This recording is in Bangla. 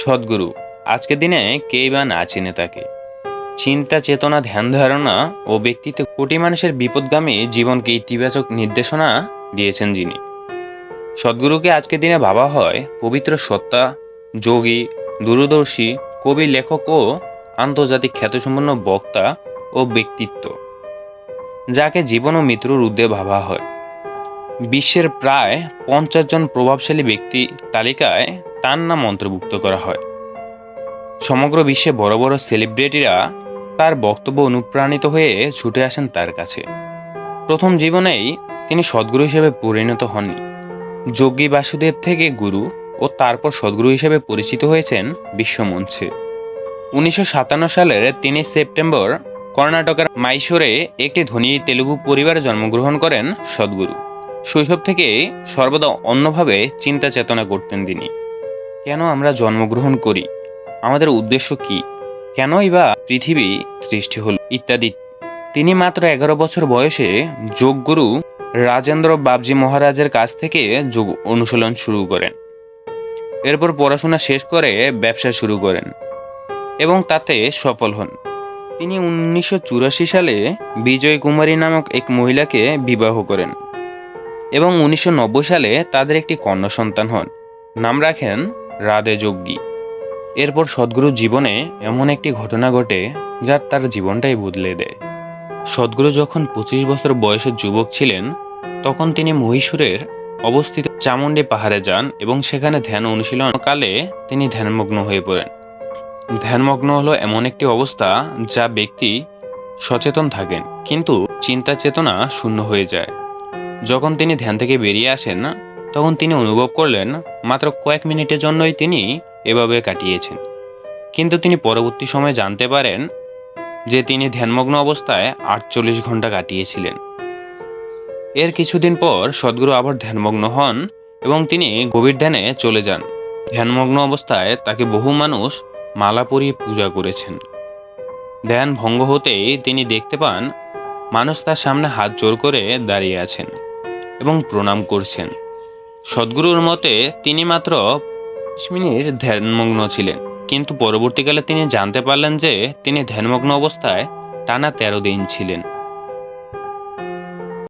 সদ্গুরু, আজকের দিনে কেই বা না চিনে তাকে। চিন্তা, চেতনা, ধ্যান, ধারণা ও ব্যক্তিত্ব কোটি মানুষের বিপদগামী জীবনকে ইতিবাচক নির্দেশনা দিয়েছেন যিনি। সদ্গুরুকে আজকের দিনে ভাবা হয় পবিত্র সত্তা, যোগী, দূরদর্শী, কবি, লেখক ও আন্তর্জাতিক খ্যাতসম্পন্ন বক্তা ও ব্যক্তিত্ব, যাকে জীবন ও মৃত্যুর উদ্দে ভাবা হয়। বিশ্বের প্রায় পঞ্চাশ জন প্রভাবশালী ব্যক্তি তালিকায় তার নাম অন্তর্ভুক্ত করা হয়। সমগ্র বিশ্বে বড় বড় সেলিব্রিটিরা তার বক্তব্য অনুপ্রাণিত হয়ে ছুটে আসেন তার কাছে। প্রথম জীবনেই তিনি সদ্গুরু হিসেবে পরিণত হননি। যোগী বাসুদেব থেকে গুরু ও তারপর সদ্গুরু হিসেবে পরিচিত হয়েছেন বিশ্বমঞ্চে। উনিশশো সাতান্ন সালের তিনি সেপ্টেম্বর কর্ণাটকের মাইশোরে একটি ধনী তেলুগু পরিবারে জন্মগ্রহণ করেন সদ্গুরু। শৈশব থেকে সর্বদা অন্যভাবে চিন্তা চেতনা করতেন তিনি। কেন আমরা জন্মগ্রহণ করি? আমাদের উদ্দেশ্য কি? কেনই বা পৃথিবী সৃষ্টি হল? ইত্যাদি। তিনি মাত্র এগারো বছর বয়সে যোগগুরু রাজেন্দ্র বাবজি মহারাজের কাছ থেকে যোগ অনুশীলন শুরু করেন। এরপর পড়াশোনা শেষ করে ব্যবসা শুরু করেন এবং তাতে সফল হন। তিনি উনিশশো চুরাশি সালে বিজয় কুমারী নামক এক মহিলাকে বিবাহ করেন এবং উনিশশো নব্বই সালে তাদের একটি কন্যা সন্তান হন। নাম রাখেন রাধে যজ্ঞী এরপর সদ্গুরুর জীবনে এমন একটি ঘটনা ঘটে যা তার জীবনটাই বদলে দেয়। সদ্গুরু যখন পঁচিশ বছর বয়সের যুবক ছিলেন, তখন তিনি মহীশূরের অবস্থিত চামুণ্ডী পাহাড়ে যান এবং সেখানে ধ্যান অনুশীলনকালে তিনি ধ্যানমগ্ন হয়ে পড়েন। ধ্যানমগ্ন হলো এমন একটি অবস্থা যা ব্যক্তি সচেতন থাকেন, কিন্তু চিন্তা চেতনা শূন্য হয়ে যায়। যখন তিনি ধ্যান থেকে বেরিয়ে আসেন তখন তিনি অনুভব করলেন, মাত্র কয়েক মিনিটের জন্যই তিনি এভাবে কাটিয়েছেন। কিন্তু তিনি পরবর্তী সময়ে জানতে পারেন যে তিনি ধ্যানমগ্ন অবস্থায় আটচল্লিশ ঘণ্টা কাটিয়েছিলেন। এর কিছুদিন পর সদ্গুরু আবার ধ্যানমগ্ন হন এবং তিনি গভীর ধ্যানে চলে যান। ধ্যানমগ্ন অবস্থায় তাকে বহু মানুষ মালা পরিয়ে পূজা করেছেন। ধ্যান ভঙ্গ হতেই তিনি দেখতে পান, মানুষ তার সামনে হাত জোর করে দাঁড়িয়ে আছেন এবং প্রণাম করছেন। সদ্গুরুর মতে তিনি মাত্র বিশ মিনিট ধ্যানমগ্ন ছিলেন। কিন্তু পরবর্তীকালে তিনি জানতে পারলেন যে তিনি ধ্যানমগ্ন অবস্থায় টানা তেরো দিন ছিলেন।